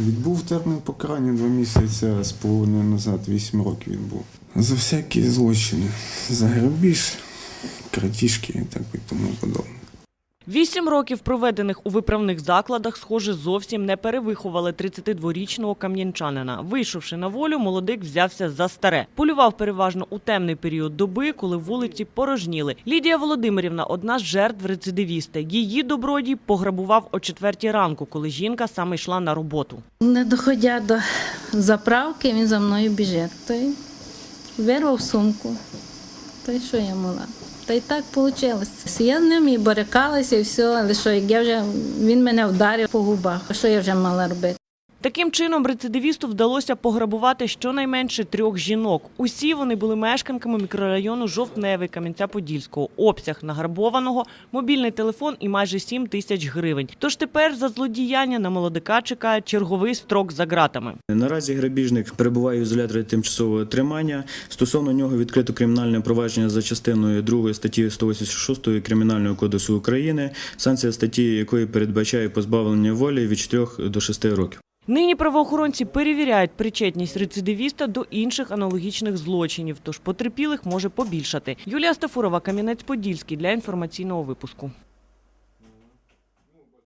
Відбув термін покарання два місяці з половиною назад, вісім років відбув. За всякі злочини. За грабіж, крадіжки і так і тому подобне. Вісім років, проведених у виправних закладах, схоже, зовсім не перевиховали 32-річного кам'янчанина. Вийшовши на волю, молодик взявся за старе. Полював переважно у темний період доби, коли вулиці порожніли. Лідія Володимирівна – одна з жертв рецидивіста. Її добродій пограбував о четвертій ранку, коли жінка саме йшла на роботу. Не доходя до заправки, він за мною біжить. Той вирвав сумку. Та й що я мала? Та й так вийшло. Я з ним і борикалася, і все, але що, як я вже він мене вдарив по губах, що я вже мала робити? Таким чином, рецидивісту вдалося пограбувати щонайменше трьох жінок. Усі вони були мешканками мікрорайону Жовтневий Кам'янця-Подільського. Обсяг награбованого, мобільний телефон і майже 7 тисяч гривень. Тож тепер за злодіяння на молодика чекає черговий строк за ґратами. Наразі грабіжник перебуває в ізоляторі тимчасового тримання. Стосовно нього відкрито кримінальне провадження за частиною 2 статті 186 Кримінального кодексу України, санкція статті якої передбачає позбавлення волі від 4 до 6 років. Нині правоохоронці перевіряють причетність рецидивіста до інших аналогічних злочинів, тож потерпілих може побільшати. Юлія Стафурова, Кам'янець-Подільський для інформаційного випуску.